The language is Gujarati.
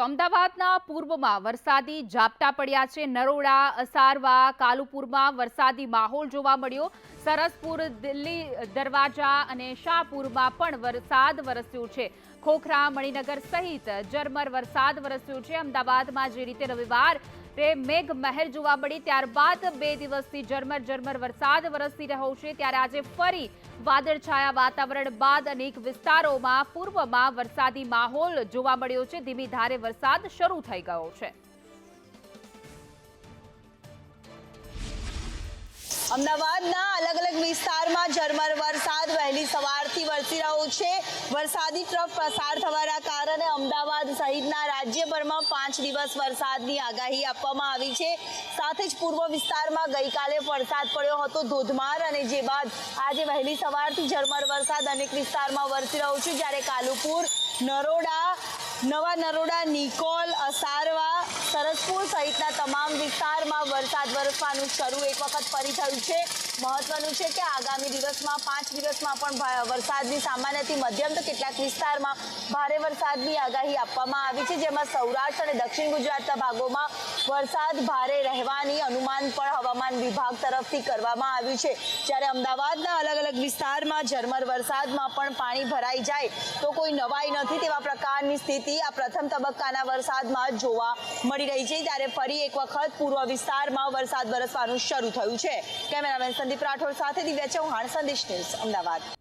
તો અમદાવાદના પૂર્વમાં વરસાદી ઝાપટા પડ્યા છે. નરોડા, અસારવા, કાલુપુરમાં વરસાદી માહોલ જોવા મળ્યો. સરસપુર, દિલ્હી દરવાજા અને શાહપુરમાં પણ વરસાદ વરસ્યો છે. ખોખરા, મણિનગર સહિત ઝરમર વરસાદ વરસ્યો છે. અમદાવાદમાં જે રીતે રવિવાર તે મેઘ મહેર જોવા મળી, ત્યારબાદ બે દિવસથી ઝરમર ઝરમર વરસાદ વરસી રહ્યો છે. ત્યારે આજે ફરી વાદળછાયા વાતાવરણ બાદ અનેક વિસ્તારોમાં પૂર્વમાં વરસાદી માહોલ જોવા મળ્યો છે. ધીમી ધારે વરસાદ શરૂ થઈ ગયો છે. અમદાવાદના અલગ અલગ વિસ્તારમાં ઝરમર વરસાદ વહેલી સવારથી વરસી રહ્યો છે. વરસાદી ટ્રફ પસાર થવાના કારણે અમદાવાદ સહિતના રાજ્યભરમાં પાંચ દિવસ વરસાદની આગાહી આપવામાં આવી છે. સાથે જ પૂર્વ વિસ્તારમાં ગઈકાલે વરસાદ પડ્યો હતો ધોધમાર અને જે બાદ આજે વહેલી સવારથી ઝરમર વરસાદ અનેક વિસ્તારમાં વરસી રહ્યો છે. જ્યારે કાલુપુર, નરોડા, નવા નરોડા, નિકોલ, અસારવા સરસપુર સહિતના તમામ વિસ્તારમાં વરસાદ વરસવાનું શરૂ. એક વખત ફરી થયું છે. મહત્વનું છે કે આગામી દિવસમાં, પાંચ દિવસમાં પણ વરસાદની સામાન્યથી મધ્યમ તો કેટલાક વિસ્તારમાં ભારે વરસાદની આગાહી આપવામાં આવી છે. જેમાં સૌરાષ્ટ્ર અને દક્ષિણ ગુજરાતના ભાગોમાં વરસાદ ભારે રહેવાની અનુમાન પણ હવામાન વિભાગ તરફથી કરવામાં આવ્યું છે. જ્યારે અમદાવાદના અલગ અલગ વિસ્તારમાં ઝરમર વરસાદમાં પણ પાણી ભરાઈ જાય તો કોઈ નવાઈ નથી તેવા પ્રકારની સ્થિતિ આ પ્રથમ તબક્કાના વરસાદમાં જોવા મળી રહી છે ત્યારે ફરી એક વખત પૂર્વ વિસ્તારમાં વરસાદ વરસવાનું શરૂ થયું છે. કેમેરામેન સંદીપ રાઠોડ સાથે દિવ્યા ચૌહાણ, સંદેશ ન્યૂઝ, અમદાવાદ.